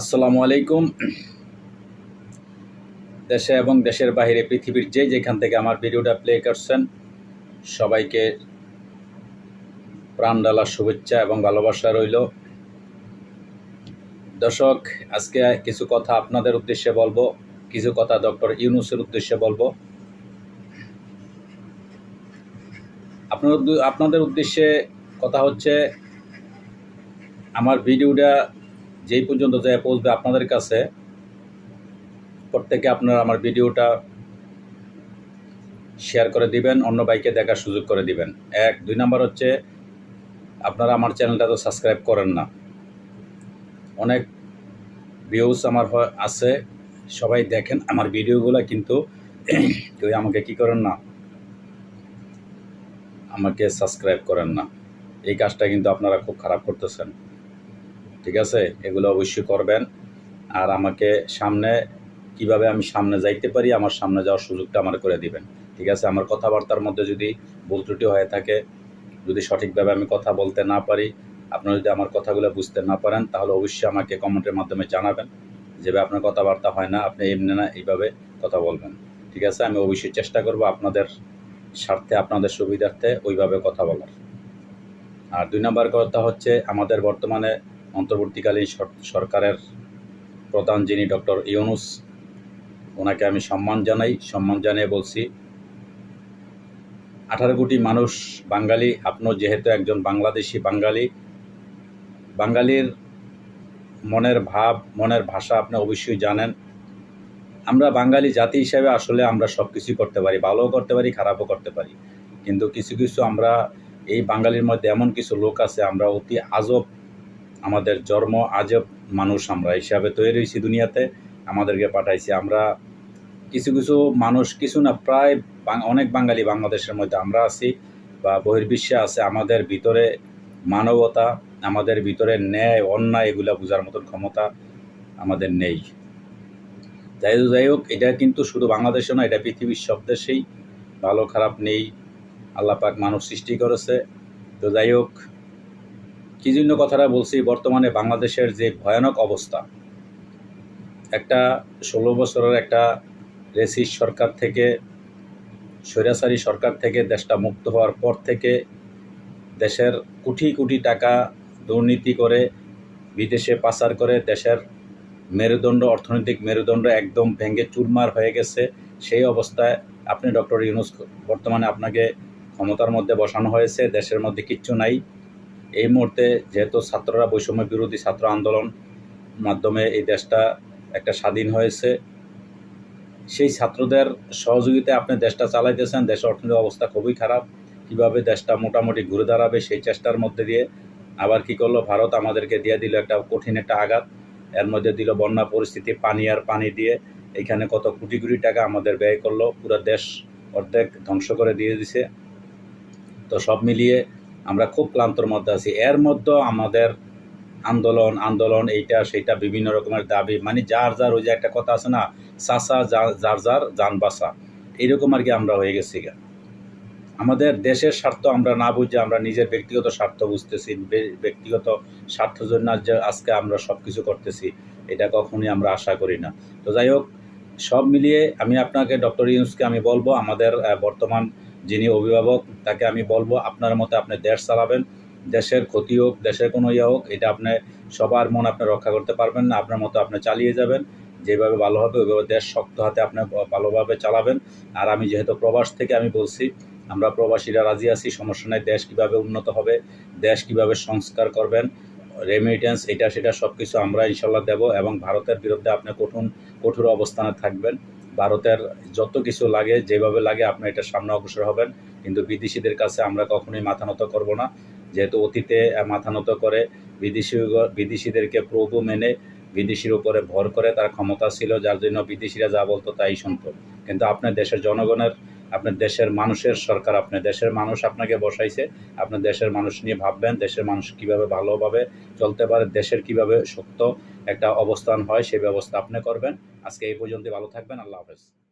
আসসালামু আলাইকুম। দেশে এবং দেশের বাইরে পৃথিবীর যে যেখান থেকে আমার ভিডিওটা প্লে করছেন, সবাইকে প্রাণ ডালার শুভেচ্ছা এবং ভালোবাসা রইল। দর্শক, আজকে কিছু কথা আপনাদের উদ্দেশ্যে বলব, কিছু কথা ডক্টর ইউনুসের উদ্দেশ্যে বলব। আপনার আপনাদের উদ্দেশ্যে কথা হচ্ছে, আমার ভিডিওটা যেই পর্যন্ত যায় পৌঁছবে আপনাদের কাছে, প্রত্যেকে আপনারা আমার ভিডিওটা শেয়ার করে দিবেন, অন্য বাইকে দেখার সুযোগ করে দিবেন। এক, দুই নাম্বার হচ্ছে, আপনারা আমার চ্যানেলটা তো সাবস্ক্রাইব করেন না। অনেক ভিউজ আমার আছে, সবাই দেখেন আমার ভিডিওগুলো, কিন্তু কেউ আমাকে কি করেন না? আমাকে সাবস্ক্রাইব করেন না। এই কাজটা কিন্তু আপনারা খুব খারাপ করতেছেন। ঠিক আছে? এগুলো অবশ্যই করবেন। আর আমাকে সামনে, কীভাবে আমি সামনে যাইতে পারি, আমার সামনে যাওয়ার সুযোগটা আমার করে দিবেন। ঠিক আছে? আমার কথাবার্তার মধ্যে যদি ভুল ত্রুটি হয়ে থাকে, যদি সঠিকভাবে আমি কথা বলতে না পারি, আপনারা যদি আমার কথাগুলো বুঝতে না পারেন, তাহলে অবশ্যই আমাকে কমেন্টের মাধ্যমে জানাবেন যেভাবে আপনার কথাবার্তা হয় না, আপনি এমনি না এইভাবে কথা বলবেন। ঠিক আছে? আমি অবশ্যই চেষ্টা করব আপনাদের স্বার্থে, আপনাদের সুবিধার্থে ওইভাবে কথা বলার। আর দুই নম্বর কথা হচ্ছে, আমাদের বর্তমানে অন্তর্বর্তীকালীন সরকারের প্রধান যিনি ডক্টর ইউনুস, ওনাকে আমি সম্মান জানাই। সম্মান জানিয়ে বলছি, আঠারো কোটি মানুষ বাঙালি, আপনিও যেহেতু একজন বাংলাদেশি বাঙালি, বাঙালির মনের ভাব, মনের ভাষা আপনি অবশ্যই জানেন। আমরা বাঙালি জাতি হিসাবে আসলে আমরা সব কিছুই করতে পারি, ভালোও করতে পারি, খারাপও করতে পারি। কিন্তু কিছু কিছু আমরা এই বাঙালির মধ্যে এমন কিছু লোক আছে, আমরা অতি আজব আমাদের জন্ম আজব মানুষ আমরা হিসাবে তৈরি হয়েছি দুনিয়াতে, আমাদেরকে পাঠাইছি আমরা। কিছু কিছু মানুষ, কিছু না, প্রায় অনেক বাঙালি বাংলাদেশের মধ্যে আমরা আছি বা বহির্বিশ্বে আছে। আমাদের ভিতরে মানবতা, আমাদের ভিতরে ন্যায়, অন্যায় এগুলা বোঝার মতন ক্ষমতা আমাদের নেই। যাই যাই হোক, এটা কিন্তু শুধু বাংলাদেশে না এটা পৃথিবীর সব দেশেই ভালো খারাপ নেই। আল্লাপাক মানুষ সৃষ্টি করেছে। তো যাই হোক কি জন্য কথাটা বলছি, বর্তমানে বাংলাদেশের যে ভয়ানক অবস্থা, একটা ষোলো বছরের একটা রেসিস সরকার থেকে, স্বৈরাচারী সরকার থেকে দেশটা মুক্ত হওয়ার পর থেকে দেশের কোটি কোটি টাকা দুর্নীতি করে, বিদেশে পাচার করে দেশের মেরুদণ্ড, অর্থনৈতিক মেরুদণ্ড একদম ভেঙে চুরমার হয়ে গেছে। সেই অবস্থায় আপনি ডক্টর ইউনুস, বর্তমানে আপনাকে ক্ষমতার মধ্যে বসানো হয়েছে, দেশের মধ্যে কিচ্ছু নাই। এই মুহূর্তে যেহেতু ছাত্ররা বৈষম্য বিরোধী ছাত্র আন্দোলন মাধ্যমে এই দেশটা একটা স্বাধীন হয়েছে, সেই ছাত্রদের সহযোগিতায় আপনি দেশটা চালাইতেছেন দেশের অর্থনৈতিক অবস্থা খুবই খারাপ, কীভাবে দেশটা মোটামুটি ঘুরে দাঁড়াবে সেই চেষ্টার মধ্যে দিয়ে আবার কি করল? ভারত আমাদেরকে দিয়ে দিল একটা কঠিন একটা আঘাত, এর মধ্যে দিল বন্যা পরিস্থিতি, পানি আর পানি দিয়ে এখানে কত কোটি কোটি টাকা আমাদের ব্যয় করল, পুরো দেশ অর্ধেক ধ্বংস করে দিয়ে দিছে। তো সব মিলিয়ে আমরা খুব ক্লান্তর মধ্যে আছি। এর মধ্যে আমাদের আন্দোলন আন্দোলন, এইটা, সেইটা বিভিন্ন রকমের দাবি। মানে যার যার, ওই যে একটা কথা আছে না চাষা যার যার, যান বাসা এইরকম আর কি আমরা হয়ে গেছি গা। আমাদের দেশের স্বার্থ আমরা না বুঝে আমরা নিজের ব্যক্তিগত স্বার্থ বুঝতেছি ব্যক্তিগত স্বার্থ জন্য যে আজকে আমরা সব কিছু করতেছি, এটা কখনোই আমরা আশা করি না। তো যাই হোক, সব মিলিয়ে আমি আপনাকে, ডক্টর ইউনুসকে আমি বলব, আমাদের বর্তমান যিনি অভিভাবক, তাকে আমি বলব আপনার মতো আপনি দেশ চালাবেন। দেশের ক্ষতি হোক, দেশের কোনো ইয়ে হোক, এটা আপনি সবার মন আপনি রক্ষা করতে পারবেন না, আপনার মতো আপনি চালিয়ে যাবেন। যেভাবে ভালো হবে, ওইভাবে দেশ শক্ত হাতে আপনি ভালোভাবে চালাবেন। আর আমি যেহেতু প্রবাস থেকে আমি বলছি, আমরা প্রবাসীরা রাজি আছি, সমস্যা নাই, দেশ কীভাবে উন্নত হবে, দেশ কীভাবে সংস্কার করবেন রেমিটেন্স এটা সেটা সব কিছু আমরা ইনশাল্লাহ দেব এবং ভারতের বিরুদ্ধে আপনি কঠোর কঠোর অবস্থানে থাকবেন। ভারতের যত কিছু লাগে, যেভাবে লাগে আপনি এটা সামনে অগ্রসর হবেন। কিন্তু বিদেশিদের কাছে আমরা কখনোই মাথা নত করব না। যেহেতু অতীতে মাথা নত করে বিদেশি বিদেশিদেরকে প্রভু মেনে বিদেশির উপরে ভর করে তার ক্ষমতা ছিল। যার জন্য বিদেশিরা যা বলতো তাই শুনতো। কিন্তু আপনার দেশের জনগণের আপনার দেশের মানুষের সরকার, আপনার দেশের মানুষ আপনাকে বসাইছে। আপনার দেশের মানুষ নিয়ে ভাববেন, দেশের মানুষ কীভাবে ভালোভাবে চলতে পারে, দেশের কীভাবে শক্ত একটা অবস্থান হয়, সেই ব্যবস্থা আপনি করবেন। আজকে এই পর্যন্ত ভালো থাকবেন, আল্লাহ হাফেজ।